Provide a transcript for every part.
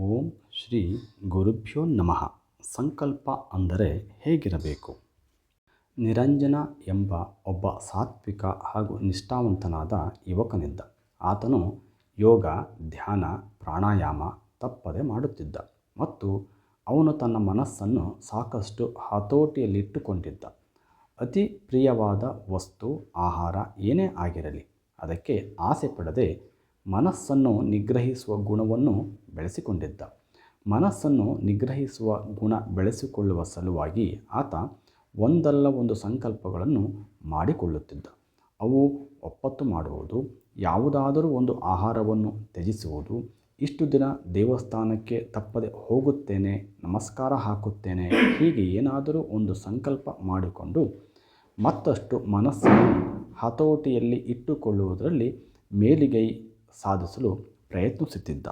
ಓಂ ಶ್ರೀ ಗುರುಭ್ಯೋ ನಮಃ. ಸಂಕಲ್ಪ ಅಂದರೆ ಹೇಗಿರಬೇಕು? ನಿರಂಜನ ಎಂಬ ಒಬ್ಬ ಸಾತ್ವಿಕ ಹಾಗೂ ನಿಷ್ಠಾವಂತನಾದ ಯುವಕನಿದ್ದ. ಆತನು ಯೋಗ, ಧ್ಯಾನ, ಪ್ರಾಣಾಯಾಮ ತಪ್ಪದೆ ಮಾಡುತ್ತಿದ್ದ ಮತ್ತು ಅವನು ತನ್ನ ಮನಸ್ಸನ್ನು ಸಾಕಷ್ಟು ಹತೋಟಿಯಲ್ಲಿಟ್ಟುಕೊಂಡಿದ್ದ. ಅತಿ ಪ್ರಿಯವಾದ ವಸ್ತು, ಆಹಾರ ಏನೇ ಆಗಿರಲಿ, ಅದಕ್ಕೆ ಆಸೆ ಪಡದೆ ಮನಸ್ಸನ್ನು ನಿಗ್ರಹಿಸುವ ಗುಣವನ್ನು ಬೆಳೆಸಿಕೊಂಡಿದ್ದ. ಮನಸ್ಸನ್ನು ನಿಗ್ರಹಿಸುವ ಗುಣ ಬೆಳೆಸಿಕೊಳ್ಳುವ ಸಲುವಾಗಿ ಆತ ಒಂದಲ್ಲ ಒಂದು ಸಂಕಲ್ಪಗಳನ್ನು ಮಾಡಿಕೊಳ್ಳುತ್ತಿದ್ದ. ಅವು ಒಪ್ಪತ್ತು ಮಾಡುವುದು, ಯಾವುದಾದರೂ ಒಂದು ಆಹಾರವನ್ನು ತ್ಯಜಿಸುವುದು, ಇಷ್ಟು ದಿನ ದೇವಸ್ಥಾನಕ್ಕೆ ತಪ್ಪದೆ ಹೋಗುತ್ತೇನೆ, ನಮಸ್ಕಾರ ಹಾಕುತ್ತೇನೆ, ಹೀಗೆ ಏನಾದರೂ ಒಂದು ಸಂಕಲ್ಪ ಮಾಡಿಕೊಂಡು ಮತ್ತಷ್ಟು ಮನಸ್ಸನ್ನು ಹತೋಟಿಯಲ್ಲಿ ಇಟ್ಟುಕೊಳ್ಳುವುದರಲ್ಲಿ ಮೇಲಿಗೈ ಸಾಧಿಸಲು ಪ್ರಯತ್ನಿಸುತ್ತಿದ್ದ.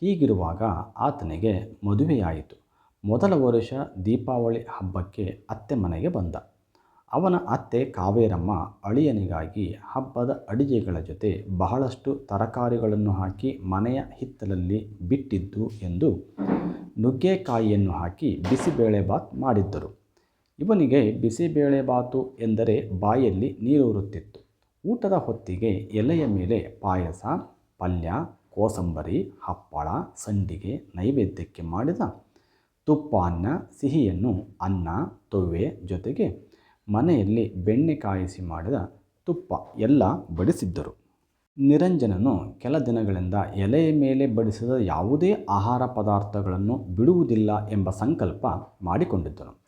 ಹೀಗಿರುವಾಗ ಆತನಿಗೆ ಮದುವೆಯಾಯಿತು. ಮೊದಲ ವರ್ಷ ದೀಪಾವಳಿ ಹಬ್ಬಕ್ಕೆ ಅತ್ತೆ ಮನೆಗೆ ಬಂದ. ಅವನ ಅತ್ತೆ ಕಾವೇರಮ್ಮ ಅಳಿಯನಿಗಾಗಿ ಹಬ್ಬದ ಅಡಿಗೆಗಳ ಜೊತೆ ಬಹಳಷ್ಟು ತರಕಾರಿಗಳನ್ನು ಹಾಕಿ ಮನೆಯ ಹಿತ್ತಲಲ್ಲಿ ಬಿಟ್ಟಿದ್ದು ಎಂದು ನುಗ್ಗೆಕಾಯಿಯನ್ನು ಹಾಕಿ ಬಿಸಿಬೇಳೆಬಾತ್ ಮಾಡಿದ್ದರು. ಇವನಿಗೆ ಬಿಸಿಬೇಳೆಬಾತು ಎಂದರೆ ಬಾಯಲ್ಲಿ ನೀರೂರುತ್ತಿತ್ತು ಊಟದ ಹೊತ್ತಿಗೆ ಎಲೆಯ ಮೇಲೆ ಪಾಯಸ, ಪಲ್ಯ, ಕೋಸಂಬರಿ, ಹಪ್ಪಳ, ಸಂಡಿಗೆ, ನೈವೇದ್ಯಕ್ಕೆ ಮಾಡಿದ ತುಪ್ಪ ಅನ್ನ ಸಿಹಿಯನ್ನು, ಅನ್ನ, ತೊವೆ ಜೊತೆಗೆ ಮನೆಯಲ್ಲಿ ಬೆಣ್ಣೆ ಕಾಯಿಸಿ ಮಾಡಿದ ತುಪ್ಪ ಎಲ್ಲ ಬಡಿಸಿದ್ದರು. ನಿರಂಜನನು ಕೆಲ ದಿನಗಳಿಂದ ಎಲೆಯ ಮೇಲೆ ಬಡಿಸಿದ ಯಾವುದೇ ಆಹಾರ ಪದಾರ್ಥಗಳನ್ನು ಬಿಡುವುದಿಲ್ಲ ಎಂಬ ಸಂಕಲ್ಪ ಮಾಡಿಕೊಂಡಿದ್ದನು.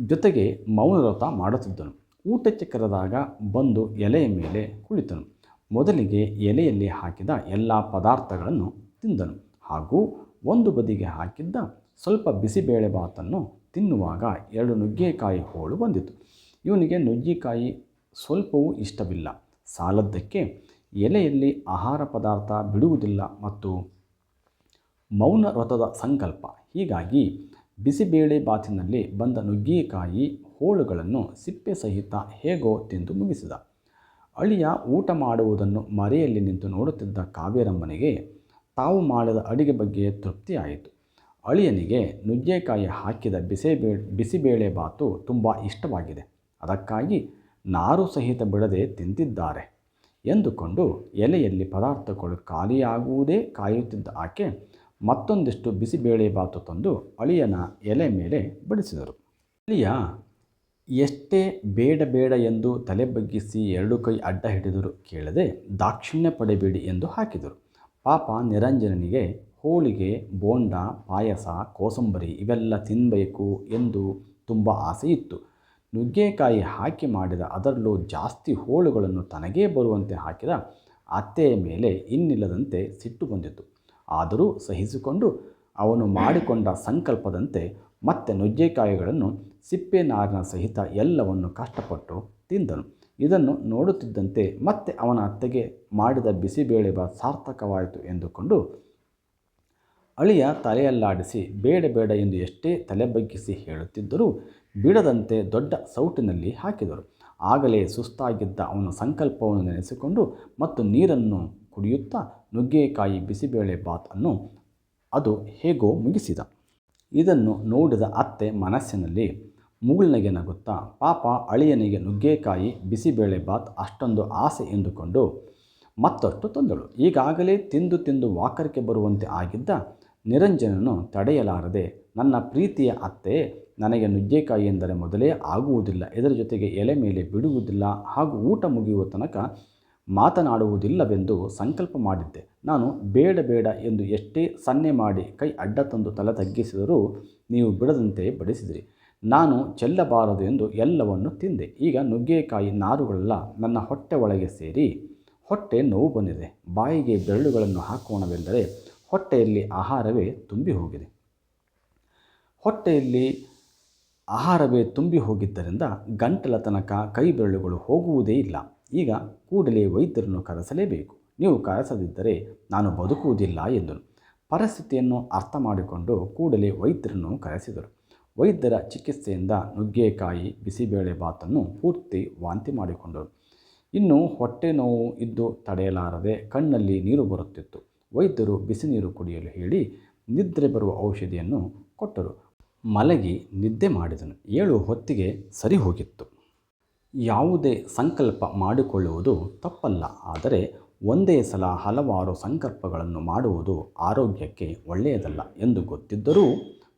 ಜೊತೆಗೆ ಮೌನವ್ರತ ಮಾಡುತ್ತಿದ್ದನು. ಊಟಕ್ಕೆ ಕರೆದಾಗ ಬಂದು ಎಲೆಯ ಮೇಲೆ ಕುಳಿತನು. ಮೊದಲಿಗೆ ಎಲೆಯಲ್ಲಿ ಹಾಕಿದ ಎಲ್ಲ ಪದಾರ್ಥಗಳನ್ನು ತಿಂದನು. ಹಾಗೂ ಒಂದು ಬದಿಗೆ ಹಾಕಿದ್ದ ಸ್ವಲ್ಪ ಬಿಸಿಬೇಳೆ ಬಾತನ್ನು ತಿನ್ನುವಾಗ ಎರಡು ನುಗ್ಗೆಕಾಯಿ ಹೋಳು ಬಂದಿತು. ಇವನಿಗೆ ನುಗ್ಗೆಕಾಯಿ ಸ್ವಲ್ಪವೂ ಇಷ್ಟವಿಲ್ಲ. ಸಾಲದ್ದಕ್ಕೆ ಎಲೆಯಲ್ಲಿ ಆಹಾರ ಪದಾರ್ಥ ಬಿಡುವುದಿಲ್ಲ ಮತ್ತು ಮೌನ ವ್ರತದ ಸಂಕಲ್ಪ. ಹೀಗಾಗಿ ಬಿಸಿಬೇಳೆ ಬಾತಿನಲ್ಲಿ ಬಂದ ನುಗ್ಗಿಕಾಯಿ ಹೋಳುಗಳನ್ನು ಸಿಪ್ಪೆ ಸಹಿತ ಹೇಗೋ ತಿಂದು ಮುಗಿಸಿದ. ಅಳಿಯ ಊಟ ಮಾಡುವುದನ್ನು ಮರೆಯಲ್ಲಿ ನಿಂತು ನೋಡುತ್ತಿದ್ದ ಕಾವ್ಯರಮ್ಮನಿಗೆ ತಾವು ಮಾಡಿದ ಅಡಿಗೆ ಬಗ್ಗೆ ತೃಪ್ತಿಯಾಯಿತು. ಅಳಿಯನಿಗೆ ನುಗ್ಗೆಕಾಯಿ ಹಾಕಿದ ಬಿಸಿಬೇ, ಬಿಸಿಬೇಳೆ ಬಾತು ತುಂಬ ಇಷ್ಟವಾಗಿದೆ. ಅದಕ್ಕಾಗಿ ನಾರು ಸಹಿತ ಬಿಡದೆ ತಿಂತಿದ್ದಾರೆ ಎಂದುಕೊಂಡು ಎಲೆಯಲ್ಲಿ ಪದಾರ್ಥಗಳು ಖಾಲಿಯಾಗುವುದೇ ಕಾಯುತ್ತಿದ್ದ ಆಕೆ ಮತ್ತೊಂದಿಷ್ಟು ಬಿಸಿಬೇಳೆಬಾತು ತಂದು ಅಳಿಯನ ಎಲೆ ಮೇಲೆ ಬಡಿಸಿದರು. ಅಳಿಯ, ಎಷ್ಟೇ ಬೇಡ ಬೇಡ ಎಂದು ತಲೆ ಬಗ್ಗಿಸಿ ಎರಡು ಕೈ ಅಡ್ಡ ಹಿಡಿದರು ಕೇಳದೆ ದಾಕ್ಷಿಣ್ಯ ಪಡೆಬೇಡಿ ಎಂದು ಹಾಕಿದರು. ಪಾಪ ನಿರಂಜನನಿಗೆ, ಹೋಳಿಗೆ, ಬೋಂಡ, ಪಾಯಸ, ಕೋಸಂಬರಿ ಇವೆಲ್ಲ ತಿನ್ನಬೇಕು ಎಂದು ತುಂಬ ಆಸೆ ಇತ್ತು ನುಗ್ಗೆಕಾಯಿ ಹಾಕಿ ಮಾಡಿದ ಅದರಲ್ಲೂ ಜಾಸ್ತಿ ಹೋಳುಗಳನ್ನು ತನಗೇ ಬರುವಂತೆ ಹಾಕಿದ ಅತ್ತೆಯ ಮೇಲೆ ಇನ್ನಿಲ್ಲದಂತೆ ಸಿಟ್ಟು ಬಂದಿತು ಆದರೂ ಸಹಿಸಿಕೊಂಡು ಅವನು ಮಾಡಿಕೊಂಡ ಸಂಕಲ್ಪದಂತೆ ಮತ್ತೆ ನುಗ್ಗೆಕಾಯಿಗಳನ್ನು ಸಿಪ್ಪೆ ನಾರಿನ ಸಹಿತ ಎಲ್ಲವನ್ನು ಕಷ್ಟಪಟ್ಟು ತಿಂದನು. ಇದನ್ನು ನೋಡುತ್ತಿದ್ದಂತೆ ಮತ್ತೆ ಅವನ ಅತ್ತೆಗೆ ಮಾಡಿದ ಬಿಸಿಬೇಳೆಬಾತ್ ಸಾರ್ಥಕವಾಯಿತು ಎಂದುಕೊಂಡು ಅಳಿಯ ತಲೆಯಲ್ಲಾಡಿಸಿ, ಬೇಡ ಬೇಡ ಎಂದು ಎಷ್ಟೇ ತಲೆ ಬಗ್ಗಿಸಿ ಹೇಳುತ್ತಿದ್ದರೂ ಬಿಡದಂತೆ ದೊಡ್ಡ ಸೌಟಿನಲ್ಲಿ ಹಾಕಿದರು. ಆಗಲೇ ಸುಸ್ತಾಗಿದ್ದ ಅವನ ಸಂಕಲ್ಪವನ್ನು ನೆನೆಸಿಕೊಂಡು ಮತ್ತು ನೀರನ್ನು ಕುಡಿಯುತ್ತಾ ನುಗ್ಗೆಕಾಯಿ ಬಿಸಿಬೇಳೆ ಬಾತನ್ನು ಅದು ಹೇಗೋ ಮುಗಿಸಿದ. ಇದನ್ನು ನೋಡಿದ ಅತ್ತೆ ಮನಸ್ಸಿನಲ್ಲಿ ಮುಗುಳ್ನಗೆ ನಗುತ್ತಾ, ಪಾಪ, ಅಳಿಯನಿಗೆ ನುಗ್ಗೆಕಾಯಿ, ಬಿಸಿಬೇಳೆ ಬಾತ್ ಅಷ್ಟೊಂದು ಆಸೆ ಎಂದುಕೊಂಡು ಮತ್ತಷ್ಟು ತಂದಳು. ಈಗಾಗಲೇ ತಿಂದು ತಿಂದು ವಾಕರಿಕೆ ಬರುವಂತೆ ಆಗಿದ್ದ ನಿರಂಜನನು ತಡೆಯಲಾರದೆ, ನನ್ನ ಪ್ರೀತಿಯ ಅತ್ತೆ, ನನಗೆ ನುಗ್ಗೆಕಾಯಿ ಎಂದರೆ ಮೊದಲೇ ಆಗುವುದಿಲ್ಲ, ಇದರ ಜೊತೆಗೆ ಎಲೆ ಮೇಲೆ ಬಿಡುವುದಿಲ್ಲ, ಹಾಗೂ ಊಟ ಮುಗಿಯುವ ತನಕ ಮಾತನಾಡುವುದಿಲ್ಲವೆಂದು ಸಂಕಲ್ಪ ಮಾಡಿದ್ದೆ. ನಾನು, ಬೇಡ ಬೇಡ ಎಂದು ಎಷ್ಟೇ ಸನ್ನೆ ಮಾಡಿ ಕೈ ಅಡ್ಡ ತಂದು ತಲೆ ತಗ್ಗಿಸಿದರೂ ನೀವು ಬಿಡದಂತೆ ಬಡಿಸಿದಿರಿ. ನಾನು ಚೆಲ್ಲಬಾರದು ಎಂದು ಎಲ್ಲವನ್ನು ತಿಂದೆ. ಈಗ ನುಗ್ಗೆಕಾಯಿ ನಾರುಗಳೆಲ್ಲ ನನ್ನ ಹೊಟ್ಟೆ ಒಳಗೆ ಸೇರಿ ಹೊಟ್ಟೆ ನೋವು ಬಂದಿದೆ. ಬಾಯಿಗೆ ಬೆರಳುಗಳನ್ನು ಹಾಕೋಣವೆಂದರೆ ಹೊಟ್ಟೆಯಲ್ಲಿ ಆಹಾರವೇ ತುಂಬಿ ಹೋಗಿದೆ. ಹೊಟ್ಟೆಯಲ್ಲಿ ಆಹಾರವೇ ತುಂಬಿ ಹೋಗಿದ್ದರಿಂದ ಗಂಟಲ ತನಕ ಕೈ ಬೆರಳುಗಳು ಹೋಗುವುದೇ ಇಲ್ಲ. ಈಗ ಕೂಡಲೇ ವೈದ್ಯರನ್ನು ಕರೆಸಲೇಬೇಕು. ನೀವು ಕರೆಸದಿದ್ದರೆ ನಾನು ಬದುಕುವುದಿಲ್ಲ ಎಂದನು. ಪರಿಸ್ಥಿತಿಯನ್ನು ಅರ್ಥ ಮಾಡಿಕೊಂಡು ಕೂಡಲೇ ವೈದ್ಯರನ್ನು ಕರೆಸಿದರು. ವೈದ್ಯರ ಚಿಕಿತ್ಸೆಯಿಂದ ನುಗ್ಗೆಕಾಯಿ, ಬಿಸಿಬೇಳೆ ಬಾತನ್ನು ಪೂರ್ತಿ ವಾಂತಿ ಮಾಡಿಕೊಂಡರು. ಇನ್ನು ಹೊಟ್ಟೆ ನೋವು ಇದ್ದು ತಡೆಯಲಾರದೆ ಕಣ್ಣಲ್ಲಿ ನೀರು ಬರುತ್ತಿತ್ತು. ವೈದ್ಯರು ಬಿಸಿ ನೀರು ಕುಡಿಯಲು ಹೇಳಿ ನಿದ್ರೆ ಬರುವ ಔಷಧಿಯನ್ನು ಕೊಟ್ಟರು. ಮಲಗಿ ನಿದ್ದೆ ಮಾಡಿದನು. ಏಳು ಹೊತ್ತಿಗೆ ಸರಿ ಹೋಗಿತ್ತು. ಯಾವುದೇ ಸಂಕಲ್ಪ ಮಾಡಿಕೊಳ್ಳುವುದು ತಪ್ಪಲ್ಲ. ಆದರೆ ಒಂದೇ ಸಲ ಹಲವಾರು ಸಂಕಲ್ಪಗಳನ್ನು ಮಾಡುವುದು ಆರೋಗ್ಯಕ್ಕೆ ಒಳ್ಳೆಯದಲ್ಲ ಎಂದು ಗೊತ್ತಿದ್ದರೂ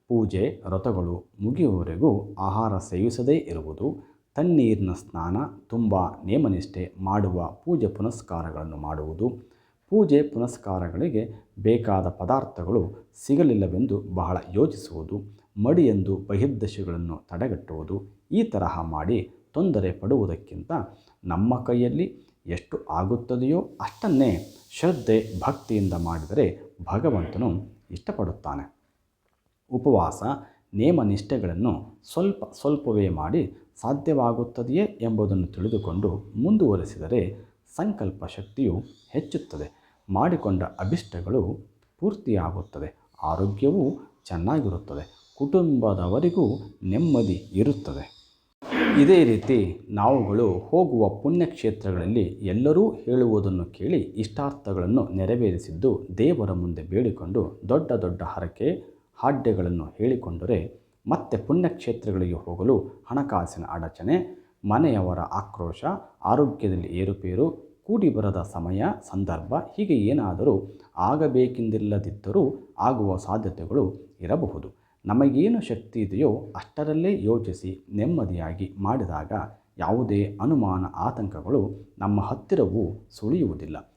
ಪೂಜೆ ವ್ರತಗಳು ಮುಗಿಯುವವರೆಗೂ ಆಹಾರ ಸೇವಿಸದೇ ಇರುವುದು, ತಣ್ಣೀರಿನ ಸ್ನಾನ, ತುಂಬ ನೇಮನಿಷ್ಠೆ ಮಾಡುವ ಪೂಜೆ ಪುನಸ್ಕಾರಗಳನ್ನು ಮಾಡುವುದು, ಪೂಜೆ ಪುನಸ್ಕಾರಗಳಿಗೆ ಬೇಕಾದ ಪದಾರ್ಥಗಳು ಸಿಗಲಿಲ್ಲವೆಂದು ಬಹಳ ಯೋಚಿಸುವುದು, ಮಡಿಯೆಂದು ಬಹಿರ್ದಶೆಗಳನ್ನು ತಡೆಗಟ್ಟುವುದು ಈ ತರಹ ಮಾಡಿ ತೊಂದರೆ ಪಡುವುದಕ್ಕಿಂತ ನಮ್ಮ ಕೈಯಲ್ಲಿ ಎಷ್ಟು ಆಗುತ್ತದೆಯೋ ಅಷ್ಟನ್ನೇ ಶ್ರದ್ಧೆ ಭಕ್ತಿಯಿಂದ ಮಾಡಿದರೆ ಭಗವಂತನು ಇಷ್ಟಪಡುತ್ತಾನೆ. ಉಪವಾಸ ನೇಮನಿಷ್ಠೆಗಳನ್ನು ಸ್ವಲ್ಪ ಸ್ವಲ್ಪವೇ ಮಾಡಿ ಸಾಧ್ಯವಾಗುತ್ತದೆಯೇ ಎಂಬುದನ್ನು ತಿಳಿದುಕೊಂಡು ಮುಂದುವರೆಸಿದರೆ ಸಂಕಲ್ಪ ಶಕ್ತಿಯು ಹೆಚ್ಚುತ್ತದೆ. ಮಾಡಿಕೊಂಡ ಅಭಿಷ್ಟಗಳು ಪೂರ್ತಿಯಾಗುತ್ತದೆ. ಆರೋಗ್ಯವೂ ಚೆನ್ನಾಗಿರುತ್ತದೆ. ಕುಟುಂಬದವರಿಗೂ ನೆಮ್ಮದಿ ಇರುತ್ತದೆ. ಇದೇ ರೀತಿ ನಾವುಗಳು ಹೋಗುವ ಪುಣ್ಯಕ್ಷೇತ್ರಗಳಲ್ಲಿ ಎಲ್ಲರೂ ಹೇಳುವುದನ್ನು ಕೇಳಿ ಇಷ್ಟಾರ್ಥಗಳನ್ನು ನೆರವೇರಿಸಿದ್ದು ದೇವರ ಮುಂದೆ ಬೇಡಿಕೊಂಡು ದೊಡ್ಡ ದೊಡ್ಡ ಹರಕೆ, ಹಾಡ್ಯಗಳನ್ನು ಹೇಳಿಕೊಂಡರೆ ಮತ್ತೆ ಪುಣ್ಯಕ್ಷೇತ್ರಗಳಿಗೆ ಹೋಗಲು ಹಣಕಾಸಿನ ಅಡಚಣೆ, ಮನೆಯವರ ಆಕ್ರೋಶ, ಆರೋಗ್ಯದಲ್ಲಿ ಏರುಪೇರು, ಕೂಡಿ ಬರದ ಸಮಯ, ಸಂದರ್ಭ ಹೀಗೆ ಏನಾದರೂ ಆಗಬೇಕೆಂದಿಲ್ಲದಿದ್ದರೂ ಆಗುವ ಸಾಧ್ಯತೆಗಳು ಇರಬಹುದು. ನಮಗೇನು ಶಕ್ತಿ ಇದೆಯೋ ಅಷ್ಟರಲ್ಲೇ ಯೋಚಿಸಿ ನೆಮ್ಮದಿಯಾಗಿ ಮಾಡಿದಾಗ ಯಾವುದೇ ಅನುಮಾನ ಆತಂಕಗಳು ನಮ್ಮ ಹತ್ತಿರವೂ ಸುಳಿಯುವುದಿಲ್ಲ.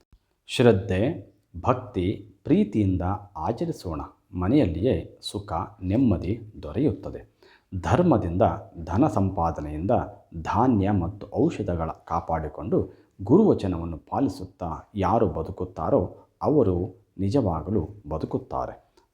ಶ್ರದ್ಧೆ, ಭಕ್ತಿ, ಪ್ರೀತಿಯಿಂದ ಆಚರಿಸೋಣ. ಮನೆಯಲ್ಲಿಯೇ ಸುಖ, ನೆಮ್ಮದಿ ದೊರೆಯುತ್ತದೆ. ಧರ್ಮದಿಂದ, ಧನ ಸಂಪಾದನೆಯಿಂದ ಧಾನ್ಯ ಮತ್ತು ಔಷಧಗಳ ಕಾಪಾಡಿಕೊಂಡು ಗುರುವಚನವನ್ನು ಪಾಲಿಸುತ್ತಾ ಯಾರು ಬದುಕುತ್ತಾರೋ ಅವರು ನಿಜವಾಗಲೂ ಬದುಕುತ್ತಾರೆ.